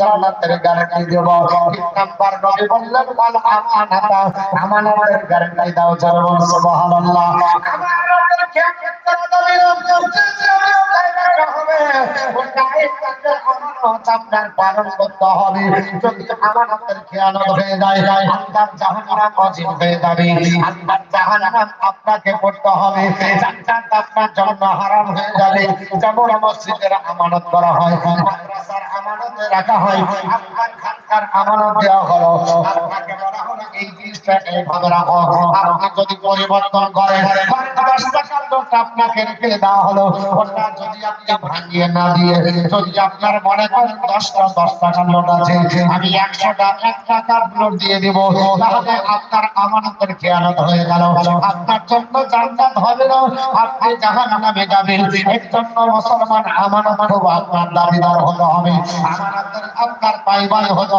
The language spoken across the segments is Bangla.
জান্নাতের গ্যারান্টি দেব। তিন নাম্বার নবী বললেন বল আমানাতা, আমানতের গ্যারান্টি দাও জানো সুবহানাল্লাহ। আপনাকে করতে হবে আপনার জন্য হারাম হয়ে যাবে। যেমন মসজিদের আমানত করা হয়। আমানতে রাখা হয়। আপনার যদি পরিবর্তন নোট আপনাকে রেখে দেওয়া হলো। ওটা যদি আপনি ভাঙিয়ে না দিয়ে, যদি আপনার মনে করেন দশটা দশ টাকার নোট আছে, আমি একশোটা এক টাকার নোট দিয়ে দিব, তাহলে আপনার আমানতের খেয়ালত হয়ে গেল। আপনার জন্য জান্নাত হবে না। আপনি জাহান্নামে যাবেন। এর জন্য মুসলমান আমানত আপনার দাবিদার হতে হবে। আমানতের আপনার হতে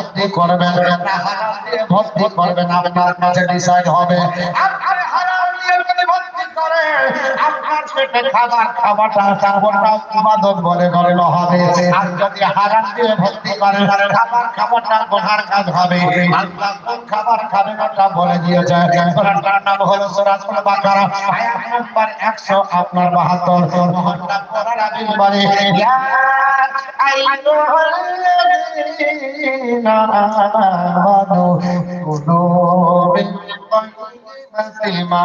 ভর্তি করবেন। হারাম ভর্তি করবেন আপনার কাছে ডিসাইড হবে। আপনার হারাম আপনার পেটে খাবার খাওয়াটা খাওয়াটা ইবাদত বলে গণ্য হবে আর যদি হারাম দিয়ে ভক্তি করেন খাবার খাওয়াটা গোহার কাজ হবে। আল্লাহ কোন খাবার খাবেন ওটা বলে দিয়েছে। কোরআনটার নাম হলো সূরাতুল বাকারা। আয়াত নাম্বার 100 আপনার 72 মহান কোরআন আবিল বলে, ইয়া আইয়ুহাল্লাযীনা আমানু কুলু মিন তাইয়িবাতিল মা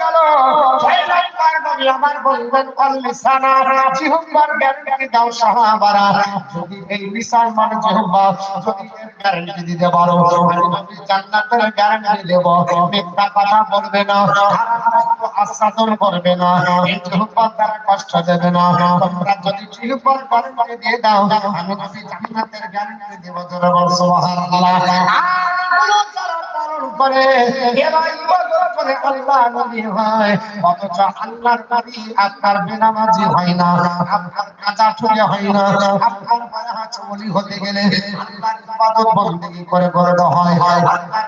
গেল। ছয় নম্বর নবী আমার বললেন অল লিসানা জিহ্বার গ্যারান্টি দাও সাহাবারা। যদি এই লিসান জিহ্বা, যদি এর গ্যারান্টি দিতে পারো আমি নবী জান্নাতের গ্যারান্টি দেব, মিথ্যা কথা বলবে না হারাম আস্বাদন করবে না, এই জিহ্বার কষ্ট দেবে না। তোমরা যদি জিহ্বার গ্যারান্টি দিয়ে দাও, আমি নবী জান্নাতের গ্যারান্টি দেব, জোরে বল করে করে আল্লাহ নবী হয়। অথচ আল্লাহর নবী আপনার বেনামাজি হয় না। আপনার কাঁচা ছুঁড়ে হয় না। আপনার পায়ে হাত হতে গেলে আল্লাহর ইবাদত বন্দেগী করে করতে হয়। আল্লাহর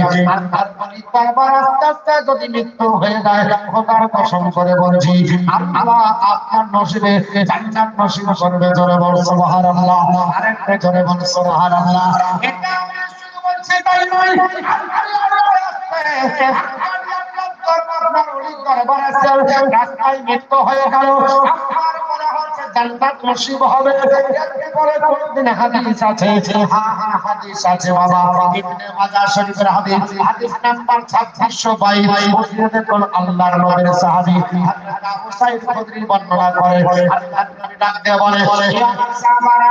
আল্লাহর আস্তে আস্তে যদি মৃত্যু হয়ে যায় খোদার কসম করে বলছি আল্লাহ আপনার নসিবে জান্নাত নসিব করবে জোরে বল, সুবহানাল্লাহ। আরেকটা জোরে বল, সুবহানাল্লাহ। এটা আমরা শুধু বলছি তাই নয় রাস্তায় মৃত্যু হয়ে গেল। আমার জান্নাত নসিব হবে। এরপরে কোনদিন হাদিস আছে। হ্যাঁ হ্যাঁ হাদিস আছে, বাবা। ইবনে মাজাহ শরীফের হাদিস। হাদিস নাম্বার 2622 হযরত কোন আল্লাহর নবীর সাহাবী হযরত খুদরি বর্ণনা করে। হযরত নবী ডাক দিয়ে বলে ইয়া সাহাবারা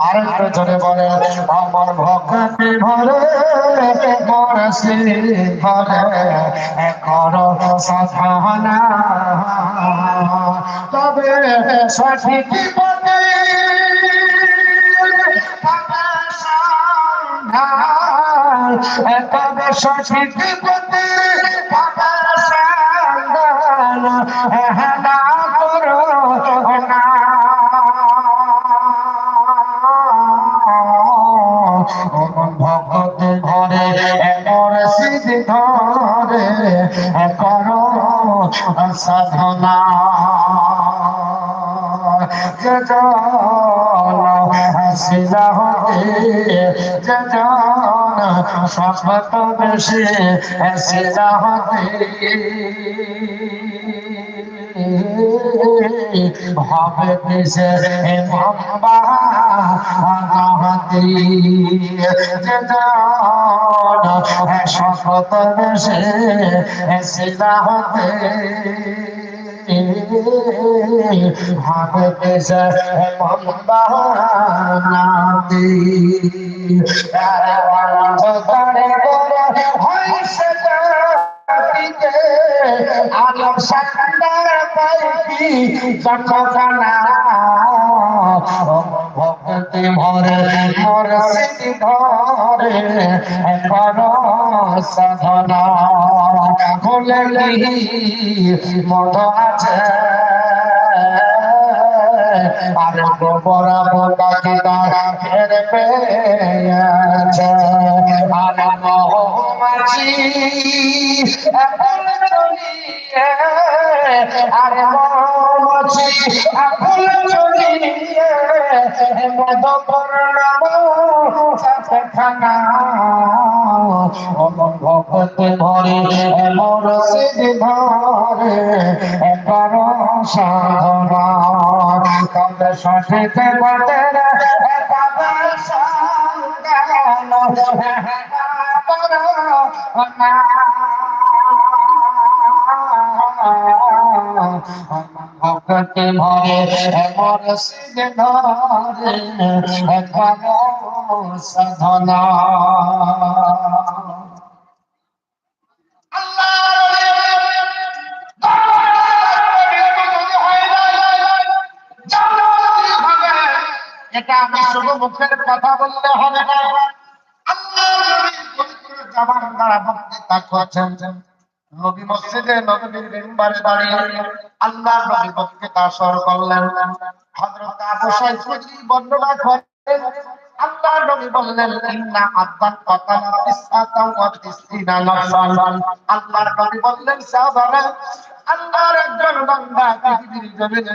আরেকটু জোরে বলে আমার ভক্তি ভরে পড়েছে ধনে করম সাধনা তবে সঠিক পথে তবে সঠিক পথে সাধনা। হাসিলা হতে জন সপত বেশি হাসিলা হবে দেশে হাতি জন সপত বেশি হাসিলা হতে হবে দেশে করে করে হইছে জাতিতে আলম সান্দার পাইকি জনগণা ভক্তি মরে মরে স্মৃতি ধরে কর সাধনা। বলে মদ আছে। আর গোবরা বোকা কিতা ফের পেয়েছে। আর মহমাছি আর মহমাছি ফুল চলিয়ে মদ পর্ণব খানা অমন ভরে সাধনা। তবে সঠিক বাতের একবার ভগতে ভরে এমন সিদ্ধি সাধনা। এটা আমি শুধু মুখের কথা বললে হবে না। জবান দ্বারা বক্তৃতা করছেন নবী মসজিদে নবীর মেম্বারে দাঁড়িয়ে আল্লাহ নবী বক্তৃতা শুরু করলেন। হযরত আবু সাইদ বর্ণনা করেন আল্লাহ নবী বললেন, ইন্না আব্বান কাতালা তিসআতা ওয়া তিসিনা নাফসান। আল্লাহর নবী বললেন, সাহাবারা, আল্লাহর একজন বান্দা পৃথিবীর জমিনে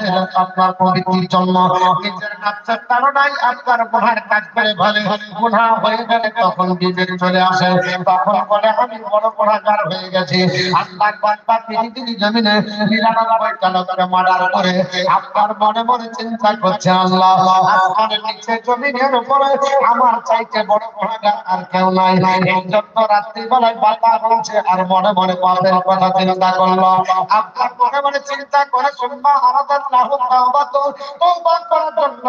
দিলেন আপনার পবিত্রির জন্য। নিজের কাছের কারণাই আপনার কাজ করে ভালো হয়ে গেলে তখন চলে আসে। তখন বলে, আমি বড় হয়ে গেছি। জমিনে নিরানব্বই করে আপনার মনে মনে চিন্তা করছে আল্লাহ নিচে জমিনের উপরে আমার চাইতে বড় আর কেউ নাই। রাত্রিবেলায় বাবা বলছে, আর মনে মনে পাপের কথা চিন্তা করল। আপনার মনে মনে চিন্তা করে, সুম্মা আরাদাত তাওবাতু তওবা করার জন্য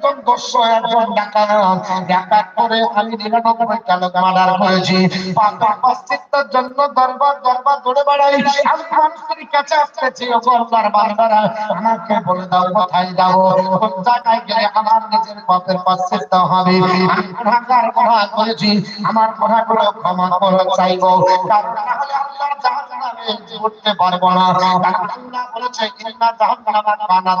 একজন দস্যু, একজন ডাকাত। করে আমি নিরানব্বই কালো মার্ডার পাপের পাশ্চিত্যের জন্য দরবার দরবার দৌড়ে বেড়াই। আমি কাছে আসতেছি আমাকে বলে দাও, কোথায় কোন জায়গায় গেলে আমার নিজের পাপের পাশ্চিত্য হবে? আমি আমার গুনাহগুলো ক্ষমা করে, চাইব। উঠতে পারব না। বলেছে, ইন্না জাহান্নামা কানাত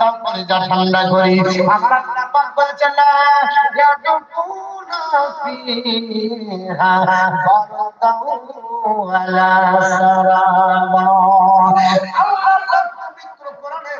দাও করে যা ঠান্ডা করি। আমার আল্লাহ পাক বলেছেন, না ইয়াদুকুনা ফিহা বারাদাউ আলা সারাবা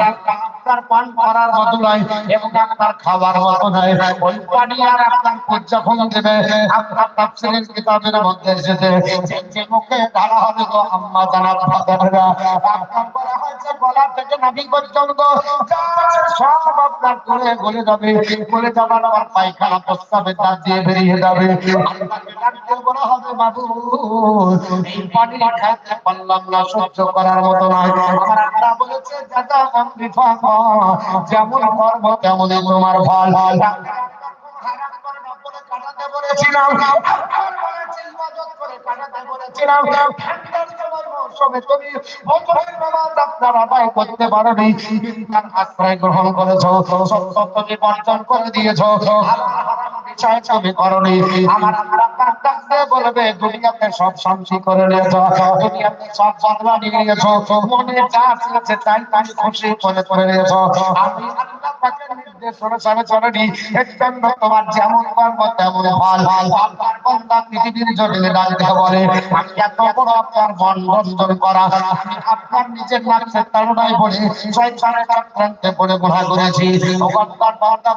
Tchau, tchau. আপনার পান করার নয় এবং আপনার মতো নয় ওই পানি আর আপনার পেট যখন দেবে, আপনার তাফসীরের কিতাবের মধ্যে এসেছে, যে মুখে ঢালা হবে গো আম্মা জানাত ফাদাররা আপনার বলা হয়েছে, গলা থেকে নাভি পর্যন্ত সব আপনার গলে গলে যাবে। গলে যাবার আবার পায়খানা প্রস্তাবে দাঁত দিয়ে বেরিয়ে যাবে। বলা হবে বাবু এই পানি খাইতে পারলাম না, সহ্য করার মতো নয় আমার আল্লাহ বলেছে দাদা আমি ফাঁকা যেমন কর্ম তেমনই তোমার ফল। বলেছিলাম তার আশ্রয় গ্রহণ করেছ সত্য বর্জন করে দিয়েছ তুমি করনি। আমার পাক ডাক বলবে, দুনিয়াতে সব শান্তি করে নিয়েছো দুনিয়াতে সব নিয়ে নিয়েছো মনে যা আছে, তাই তাই খুশি করে করে নিয়েছো। আমি পাকের নির্দেশ অনুসারে চলেনি এর তোমার যেমন কর্ম তেমন ফল আল্লাহর বান্দা পৃথিবীর জমিনে ডাক বলে আমি এত বড় আপনার মন বন্ধন করা আমি আপনার নিজের নাচের তাড়নায় বলে শয়তানের চক্রান্তে পড়ে গুনাহ করেছি ও আল্লাহর বান্দা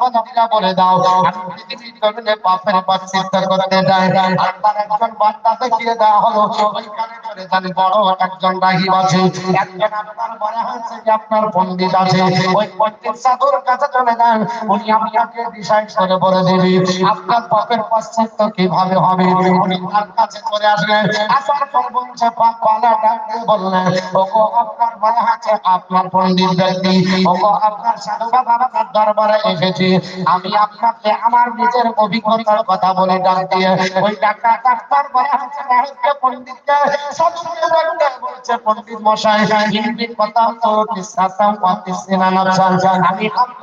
বলে দাও আমি পৃথিবীর জমিনে পাপের পাশ্চিত্য করতে যাই আল্লাহর একজন বান্দা দেখিয়ে দেওয়া হলো ওইখানে চলে যান বড় একজন রাহিব আছে একজন আপনার মনে হচ্ছে যে আপনার পণ্ডিত আছে ওই পণ্ডিত সাধুর কাছে চলে যান উনি আপনাকে ডিসাইড করে বলে দেবে। আপনার পাপের পাশ্চাত্য কীভাবে হবে? উনি তার কাছে চলে আসলেন আসার পর বলছে, পাপ পালা ডাকতে বললেন ওগো, আপনার মনে হচ্ছে আপনার পণ্ডিত ব্যক্তি, ওগো, আপনার সাধু বাবা আপনার দরবারে এসেছি। আমি আপনাকে আমার নিজের অভিজ্ঞতার কথা বলে ডাক দিয়ে, ওই ডাক্তার ডাক্তার মনে হচ্ছে পণ্ডিতকে ডাকতে বলছে, পণ্ডিত মশাই কথা তো কিসাতাম আমি আপনার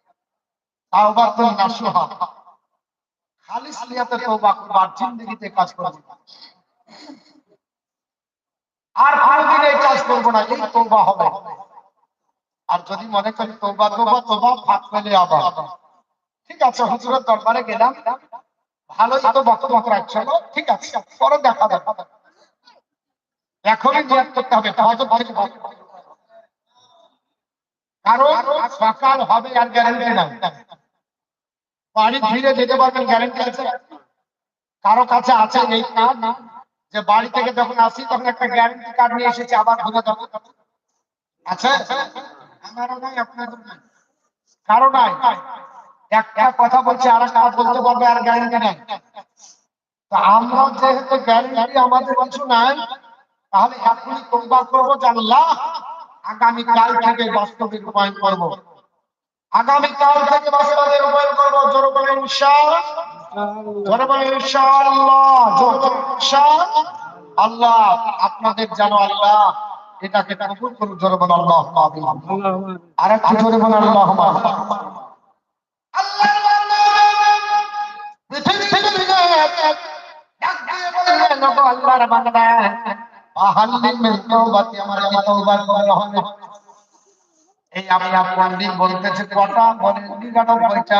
আর যদি মনে করি তওবা তওবা তওবা ফাঁক পেলে আবার। ঠিক আছে, হুজুরের দরবারে গেলাম। ভালোই তো রাখছে ঠিক আছে, পরে দেখা এখনই করতে হবে। কারণ সকাল হবে আর গ্যারান্টি নাই। যেতে পারবেন গ্যারান্টি আছে? কারও কাছে আছে এই কার্ড যে বাড়ি থেকে যখন আসি, তখন একটা গ্যারান্টি কার্ড নিয়ে এসেছি, আবার আমারও নাই আপনাদের নাই। কারও নাই? একটা কথা বলছে, আর একটা বলতে পারবে, আর গ্যারান্টি আমরা যেহেতু গ্যারান্টি আমাদের কিছু নাই, তাহলে এখনই তোমরা করব জানলা আগামী কাল থেকে বাস্তবে রূপায়ণ করব। আগামী কাল থেকে বাস্তবে রূপায়ণ করব জোর বলে ইনশাআল্লাহ আল্লাহ আপনাদের জানো আল্লাহ, এটাকে কবুল করুন বলে আল্লাহ আর বলে আল্লাহ আল্লাহ আমার? এই আপনার পণ্ডিত বলতেছে কটা? বলেন নিরানব্বইটা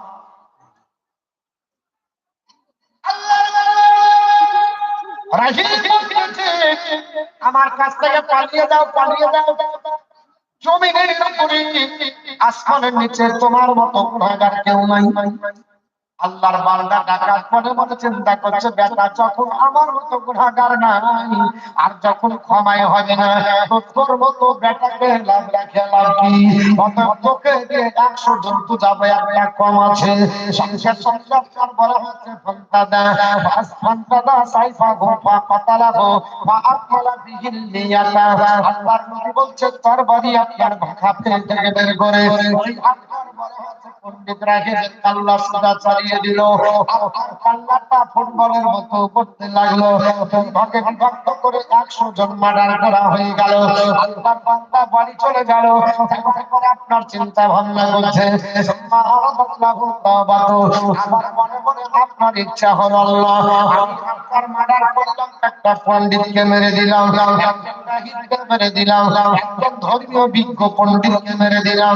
আমার কাছ থেকে পালিয়ে দাও পালিয়ে দাও জমিনের উপরে, আসমানের নিচে তোমার মতো গুণাগার কেউ নাই। আল্লাহর বান্দা ডাকাত মনে মনে চিন্তা করছে, বেটা, যখন আমার মতো গুণাগার নাই, আর যখন ক্ষমায় হবে না তোর মতো বেটাকে লাভ রাখে লাভ কি? অতএব তোকে দিয়ে একশো জন তো যাবে একটা কম আছে। সংসার সংসার কর বলা হচ্ছে ফন্তাদা ফন্তাদা, সাইফা গোফা পাতালা গো, মা আকমালা বিহিল নিয়াতা আল্লাহর নবী বলছে, তোর বাড়ি আপনার ভাষা থেকে বের করে। ওই আপনার বলা হচ্ছে পণ্ডিত রাখে আল্লাহ সুদা চালিয়ে। দিল। আপনার কান্নাটা ফুটবলের মতো করতে লাগল। করে একশো জন মার্ডার করা হয়ে গেল। বাড়ি চলে গেল। আপনার চিন্তা ভাবনা করছে আপনার ইচ্ছা হলো মার্ডার করলাম, একটা পণ্ডিতকে মেরে দিলাম মেরে দিলাম ধর্মীয় বিজ্ঞ পণ্ডিতকে মেরে দিলাম।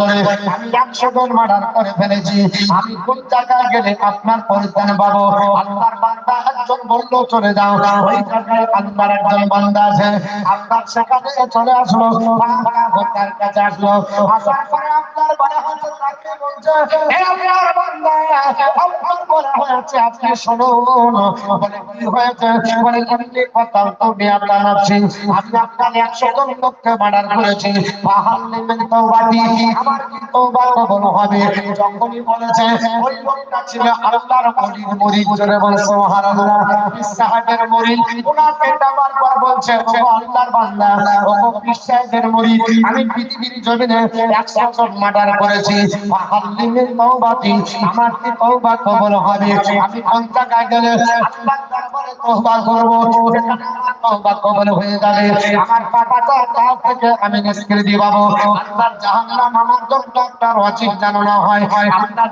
করে, আমি একশো জন মার্ডার করে ফেলেছি। আমি কোন জায়গায় গেলে আপনার পরিত্রাণ পাবো? আল্লাহর বান্দা একজন বলল, চলে যাও। ওই জায়গায় একজন বান্দা আছে। আপনার সেখানে চলে আসলো তার কাছে আসলো। আপনার তো আমি আপনার একশো জন লোককে মার্ডার করেছি। পাহাড় নেবেন তৌবাটি আমার কি তৌবা কবল হবে। যখনই বলেছে, ওই লোকটা ছিল আল্লাহর মুরিদ মুরিদ জোরে বলে, সুবহানাল্লাহ। সাহাবের মুরিদ ওনাকে ডাবার বলছে ও আল্লাহর বান্দা ও বিশ্বাসের মুরিদ আমি পৃথিবীর জমিনে 100 জন মার্ডার করেছি। পাহাড় নেবেন আমার কি তৌবা কবল হবে? আমি কোন জায়গায় গেলে আল্লাহর দরবারে তওবা করব। যেখানে আমার তওবা কবল যাবে। আমার পাপাটা তার থেকে আমি নিষ্কৃতি পাবো। আল্লাহর জাহান্নাম আমার হয় আপনার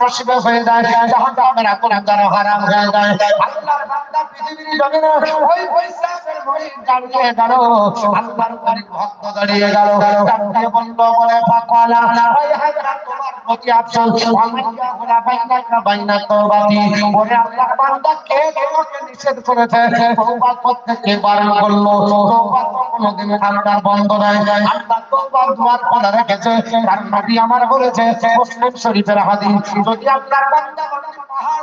নসিবে হয়ে যায় জাহান্নামের আগুন যেন হারাম হয়ে যায়। আল্লাহর বান্দা পৃথিবীর জমিনে ওই ওই সাহেবের দাঁড়িয়ে গেল আল্লাহর বাড়ির ভক্ত দাঁড়িয়ে গেল। দাঁড়িয়ে বলল বলে পাকওয়ালা ওই হাজার তোমার প্রতি আফসোস আমাইয়া ওরা বাইনা বাইনা তওবাতি ওরে আল্লাহর বান্দা কে তোমাকে নিষেধ করেছে? তওবা করতে কে বারণ করল? তওবা তো কোনোদিন আল্লাহ বন্ধ নাই আল্লাহ রেখেছে কারণ নবী আমার বলেছে মুসলিম শরীফের হাদিস। যদি আপনার বান্দা পাহাড়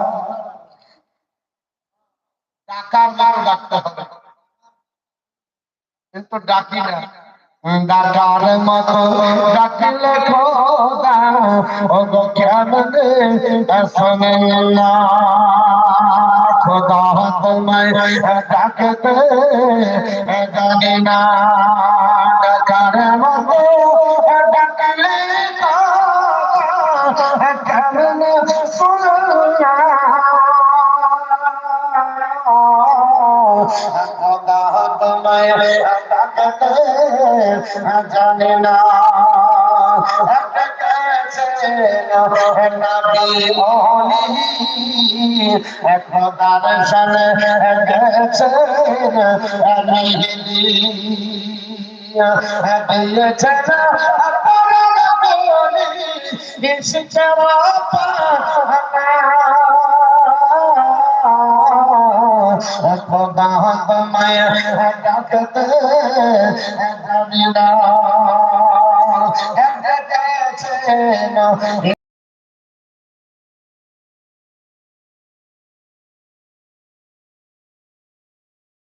মার ডাকতে হবে। কিন্তু ডাকি না। ডাকার মতো ডাকিলে খোদা। ও গো কেমনে শোনে না? খোদা তোমায় ডাকতে জানি না। ডাকার মতো তোমায় জানে না খোদার সানে গেছেন দিয়েছেন খোদা ডাকতে জানি না